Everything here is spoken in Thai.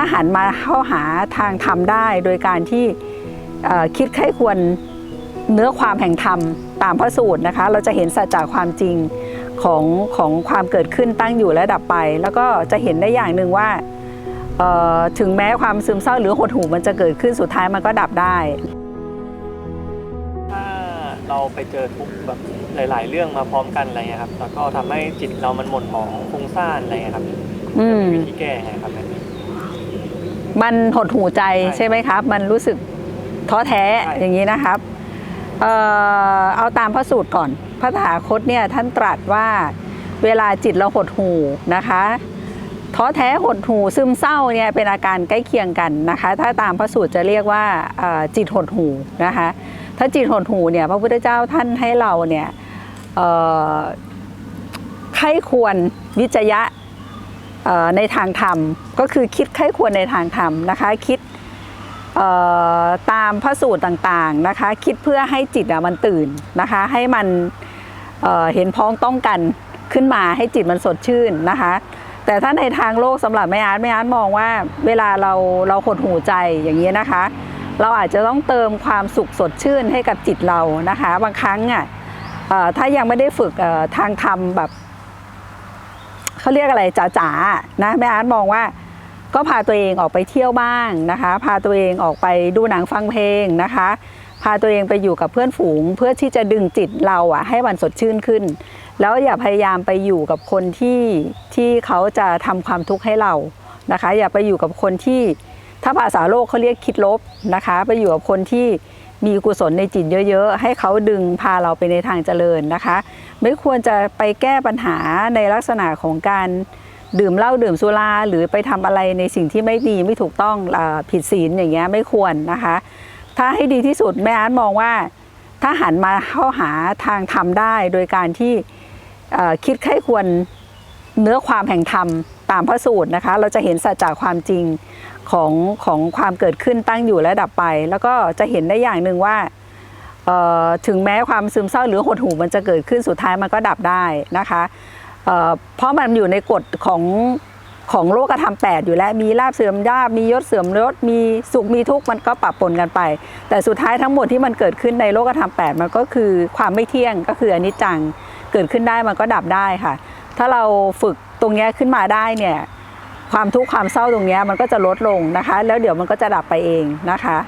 ถ้าหันมาเข้าหาทางธรรมได้ โดยการที่เอ่อคิดใคร่ควรเนื้อความแห่งธรรมตามพระสูตรนะคะ เราจะเห็นสัจจะความจริงของของความเกิดขึ้นตั้งอยู่และดับไป แล้วก็จะเห็นได้อย่างหนึ่งว่าเอ่อถึงแม้ความซึมเศร้าหรือหดหู่มันจะเกิดขึ้นสุดท้ายมันก็ดับได้ถ้าเราไปเจอทุกข์แบบหลาย ๆ เรื่องมาพร้อมกันอะไรเงี้ยครับ แล้วก็ทำให้จิตเรามันหม่นหมองฟุ้งซ่านอะไรเงี้ยครับอืมจะมีวิธีแก้ยังไงครับแบบนี้ มันหดหูใจใช่ใช่ไหมครับ มันรู้สึกท้อแท้ใช่อย่างนี้นะครับเอ่อเอาตามพระสูตรก่อน พระตถาคตเนี่ยท่านตรัสว่าเวลาจิตเราหดหูนะคะท้อแท้หดหูซึมเศร้าเนี่ยเป็นอาการใกล้เคียงกันนะคะ ถ้าตามพระสูตรจะเรียกว่าเอ่อจิตหดหูนะคะ ถ้าจิตหดหูเนี่ยพระพุทธเจ้าท่านให้เราเนี่ยเอ่อใครควรวิจยะเอ่อ ในทางธรรมก็คือคิดไข้ควรในทางธรรมนะคะคิดตามพระสูตรต่างๆนะคะคิดเพื่อให้จิตมันตื่นนะคะให้มันเเห็นพ้องต้องกันขึ้นมาให้จิตมันสดชื่นนะคะแต่ถ้าในทางโลกสำหรับแม่อาร์ตแม่อาร์ตมองว่าเวลาเราเราหดหูใจอย่างนี้นะคะ เราอาจจะต้องเติมความสุขสดชื่นให้กับจิตเรานะคะ บางครั้งอะถ้ายังไม่ได้ฝึกทางธรรมแบบ เขาเรียกอะไรจ๋าๆนะแม่อาร์ตมองว่า ก็พาตัวเองออกไปเที่ยวบ้างนะคะ พาตัวเองออกไปดูหนังฟังเพลงนะคะ พาตัวเองไปอยู่กับเพื่อนฝูง เพื่อที่จะดึงจิตเราอะให้มันสดชื่นขึ้น แล้วอย่าพยายามไปอยู่กับคนที่ที่เขาจะทำความทุกข์ให้เรานะคะ อย่าไปอยู่กับคนที่ถ้าภาษาโลกเขาเรียกคิดลบนะคะ ไปอยู่กับคนที่ มีกุศลในจิตเยอะๆ ให้เขาดึงพาเราไปในทางเจริญนะคะ ไม่ควรจะไปแก้ปัญหาในลักษณะของการดื่มเหล้าดื่มสุราหรือไปทำอะไรในสิ่งที่ไม่ดีไม่ถูกต้องอผิดศีลอย่างเงี้ยไม่ควรนะคะ ถ้าให้ดีที่สุดแม่อาร์ตมองว่า ถ้าหันมาเข้าหาทางธรรมได้โดยการที่คิดใคร่ควรเนื้อความแห่งธรรมตามพระสูตรนะคะ เราจะเห็นสัจจะความจริง ของของความเกิดขึ้นตั้งอยู่และดับไป แล้วก็จะเห็นได้อย่างหนึ่งว่าถึงแม้ความซึมเศร้าหรือหดหู่มันจะเกิดขึ้นสุดท้ายมันก็ดับได้นะคะเเพราะมันอยู่ในกฎของของโลกธรรมแปดอยู่แล้วมีลาบเสื่อมยาบมียศเสื่อมยศมีสุขมีทุกข์มันก็ปรับปนกันไป แต่สุดท้ายทั้งหมดที่มันเกิดขึ้นในโลกธรรมแปดมันก็คือความไม่เที่ยงก็คืออนิจจังเกิดขึ้นได้มันก็ดับได้ค่ะ ถ้าเราฝึกตรงนี้ขึ้นมาได้เนี่ย ความทุกข์ความเศร้าตรงนี้มันก็จะลดลงนะคะ แล้วเดี๋ยวมันก็จะดับไปเองนะคะ